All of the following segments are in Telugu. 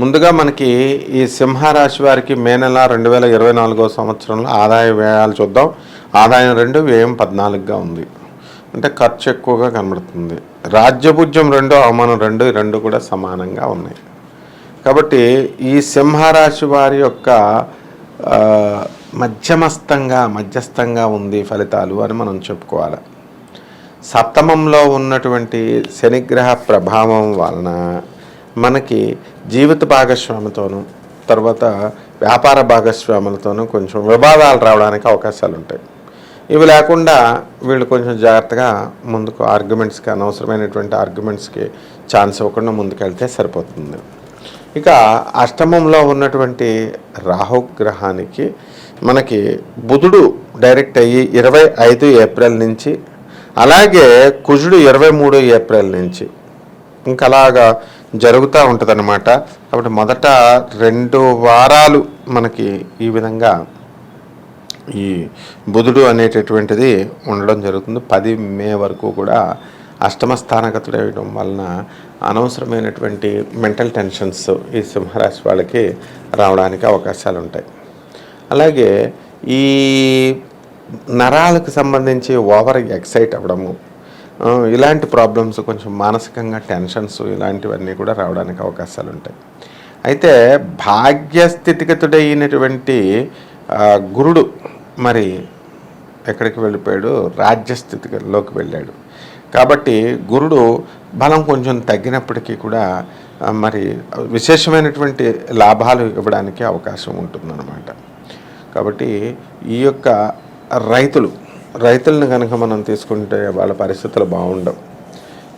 ముందుగా మనకి ఈ సింహరాశి వారికి మే నెల రెండు వేల ఇరవై నాలుగో సంవత్సరంలో ఆదాయ వ్యయాలు చూద్దాం. ఆదాయం రెండు వ్యయం పద్నాలుగుగా ఉంది. అంటే ఖర్చు ఎక్కువగా కనబడుతుంది. రాజ్యభుజ్యం రెండు అవమానం రెండు రెండు కూడా సమానంగా ఉన్నాయి. కాబట్టి ఈ సింహరాశి వారి యొక్క మధ్యమస్తంగా మధ్యస్థంగా ఉంది ఫలితాలు అని మనం చెప్పుకోవాలి. సప్తమంలో ఉన్నటువంటి శనిగ్రహ ప్రభావం వలన మనకి జీవిత భాగస్వామితోనూ తర్వాత వ్యాపార భాగస్వాములతోనూ కొంచెం వివాదాలు రావడానికి అవకాశాలు ఉంటాయి ఇవి లేకుండా వీళ్ళు కొంచెం జాగ్రత్తగా ముందుకు ఆర్గ్యుమెంట్స్కి అనవసరమైనటువంటి ఆర్గ్యుమెంట్స్కి ఛాన్స్ ఇవ్వకుండా ముందుకెళ్తే సరిపోతుంది. ఇక అష్టమంలో ఉన్నటువంటి రాహుగ్రహానికి మనకి బుధుడు డైరెక్ట్ అయ్యి ఇరవై ఐదు ఏప్రిల్ నుంచి అలాగే కుజుడు ఇరవై మూడు ఏప్రిల్ నుంచి. ఇంకా అలాగా జరుగుతూ ఉంటుంది కాబట్టి మొదట రెండు వారాలు మనకి ఈ విధంగా ఈ బుధుడు అనేటటువంటిది ఉండడం జరుగుతుంది. పది మే వరకు కూడా అష్టమ స్థానగతుడవడం వలన అనవసరమైనటువంటి మెంటల్ టెన్షన్స్ ఈ సింహరాశి వాళ్ళకి రావడానికి అవకాశాలు ఉంటాయి అలాగే ఈ నరాలకు సంబంధించి ఓవర్ ఎక్సైట్ అవ్వడము ఇలాంటి ప్రాబ్లమ్స్ కొంచెం మానసికంగా టెన్షన్స్ ఇలాంటివన్నీ కూడా రావడానికి అవకాశాలు ఉంటాయి. అయితే భాగ్యస్థితిగతుడైనటువంటి గురుడు మరి ఎక్కడికి వెళ్ళిపోయాడు? రాజ్యస్థితిలోకి వెళ్ళాడు. కాబట్టి గురుడు బలం కొంచెం తగ్గినప్పటికీ కూడా మరి విశేషమైనటువంటి లాభాలు ఇవ్వడానికి అవకాశం ఉంటుందన్నమాట. కాబట్టి ఈ యొక్క రైతులు రైతులను కనుక మనం తీసుకుంటే వాళ్ళ పరిస్థితులు బాగుండవు.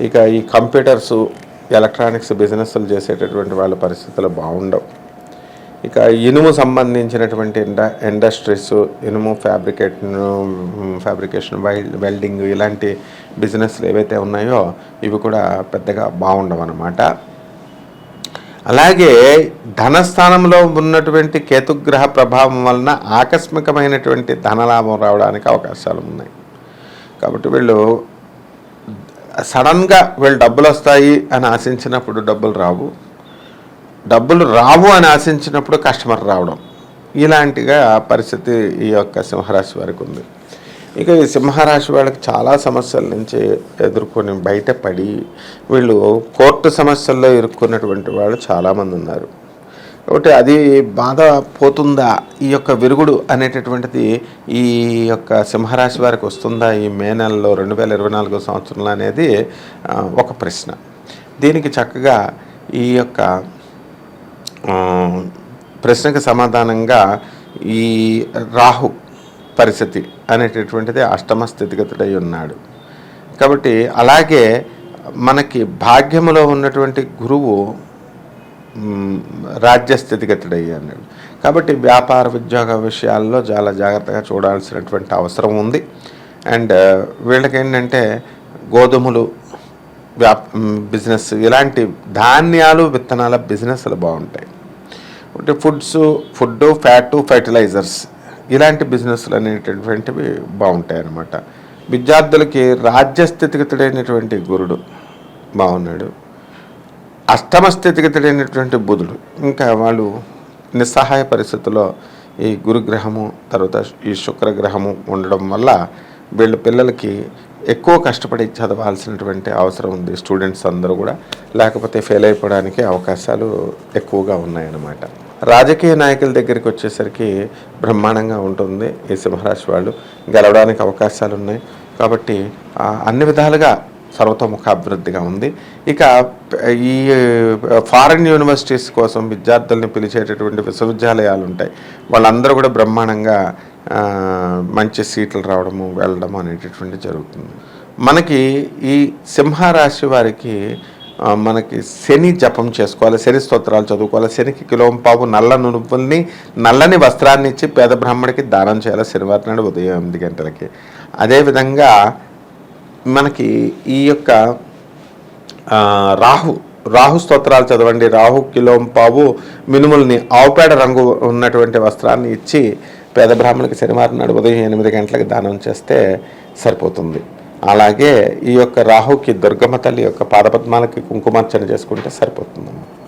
ఇక ఈ కంప్యూటర్స్ ఎలక్ట్రానిక్స్ బిజినెస్లు చేసేటటువంటి వాళ్ళ పరిస్థితులు బాగుండవు. ఇక ఇనుము సంబంధించినటువంటి ఇండా ఇండస్ట్రీస్ ఇనుము ఫ్యాబ్రికేట్ ఫ్యాబ్రికేషన్ వెల్డింగ్ ఇలాంటి బిజినెస్లు ఏవైతే ఉన్నాయో ఇవి కూడా పెద్దగా బాగుండవు అన్నమాట అలాగే ధనస్థానంలో ఉన్నటువంటి కేతుగ్రహ ప్రభావం వలన ఆకస్మికమైనటువంటి ధనలాభం రావడానికి అవకాశాలు ఉన్నాయి. కాబట్టి వీళ్ళు సడన్గా వీళ్ళు డబ్బులు వస్తాయి అని ఆశించినప్పుడు డబ్బులు రావు. డబ్బులు రావు అని ఆశించినప్పుడు కస్టమర్ రావడం. ఇలాంటిగా పరిస్థితి ఈ యొక్క సింహరాశి వారికి ఉంది. ఇక ఈ సింహరాశి వాళ్ళకి చాలా సమస్యల నుంచి ఎదుర్కొని బయటపడి వీళ్ళు కోర్టు సమస్యల్లో ఇరుక్కున్నటువంటి వాళ్ళు చాలామంది ఉన్నారు. కాబట్టి అది బాధ పోతుందా? ఈ యొక్క విరుగుడు అనేటటువంటిది ఈ యొక్క సింహరాశి వారికి వస్తుందా? ఈ మే నెలలో రెండు వేల ఇరవై నాలుగో సంవత్సరంలో అనేది ఒక ప్రశ్న. దీనికి చక్కగా ఈ యొక్క ప్రశ్నకు సమాధానంగా ఈ రాహు పరిస్థితి అనేటటువంటిది అష్టమ స్థితిగతుడై ఉన్నాడు. కాబట్టి అలాగే మనకి భాగ్యములో ఉన్నటువంటి గురువు రాజ్య స్థితిగతుడై అన్నాడు కాబట్టి వ్యాపార ఉద్యోగ విషయాల్లో చాలా జాగ్రత్తగా చూడాల్సినటువంటి అవసరం ఉంది. అండ్ వీళ్ళకి ఏంటంటే గోధుమలు వ్యాప్ బిజినెస్ ఇలాంటి ధాన్యాలు విత్తనాల బిజినెస్లు బాగుంటాయి. అంటే ఫుడ్స్ ఫుడ్ ఫ్యాటు ఫెర్టిలైజర్స్ ఇలాంటి బిజినెస్లు అనేటటువంటివి బాగుంటాయి అన్నమాట విద్యార్థులకి రాజ్యస్థితిగతుడైనటువంటి గురుడు బాగున్నాడు. అష్టమ స్థితిగతుడైనటువంటి బుధుడు. ఇంకా వాళ్ళు నిస్సహాయ పరిస్థితుల్లో ఈ గురుగ్రహము తర్వాత ఈ శుక్రగ్రహము ఉండడం వల్ల వీళ్ళ పిల్లలకి ఎక్కువ కష్టపడి చదవాల్సినటువంటి అవసరం ఉంది. స్టూడెంట్స్ అందరూ కూడా. లేకపోతే ఫెయిల్ అయిపోవడానికి అవకాశాలు ఎక్కువగా ఉన్నాయన్నమాట. రాజకీయ నాయకుల దగ్గరికి వచ్చేసరికి బ్రహ్మాండంగా ఉంటుంది. ఈ సింహరాశి వాళ్ళు గెలవడానికి అవకాశాలు ఉన్నాయి కాబట్టి అన్ని విధాలుగా సర్వతోముఖ అభివృద్ధిగా ఉంది. ఇక ఈ ఫారిన్ యూనివర్సిటీస్ కోసం విద్యార్థుల్ని పిలిచేటటువంటి విశ్వవిద్యాలయాలు ఉంటాయి వాళ్ళందరూ కూడా బ్రహ్మాండంగా మంచి సీట్లు రావడము వెళ్ళడము అనేటటువంటి జరుగుతుంది. మనకి ఈ సింహరాశి వారికి మనకి శని జపం చేసుకోవాలి శని స్తోత్రాలు చదువుకోవాలి శనికి కిలోం పావు నల్ల నునుపుల్ని నల్లని వస్త్రాన్ని ఇచ్చి పేద బ్రాహ్మడికి దానం చేయాలి శనివారం నాడు ఉదయం ఎనిమిది గంటలకి. అదేవిధంగా మనకి ఈ యొక్క రాహు రాహు స్తోత్రాలు చదవండి. రాహు కిలోం పావు మినుముల్ని ఆవుపేడ రంగు ఉన్నటువంటి వస్త్రాన్ని ఇచ్చి పేద బ్రాహ్మణులకి శనివారం నాడు ఉదయం ఎనిమిది గంటలకు దానం చేస్తే సరిపోతుంది. అలాగే ఈ యొక్క రాహుకి దుర్గమ్మ తల్లి యొక్క పాదపద్మాలకి కుంకుమార్చన చేసుకుంటే సరిపోతుందన్నమాట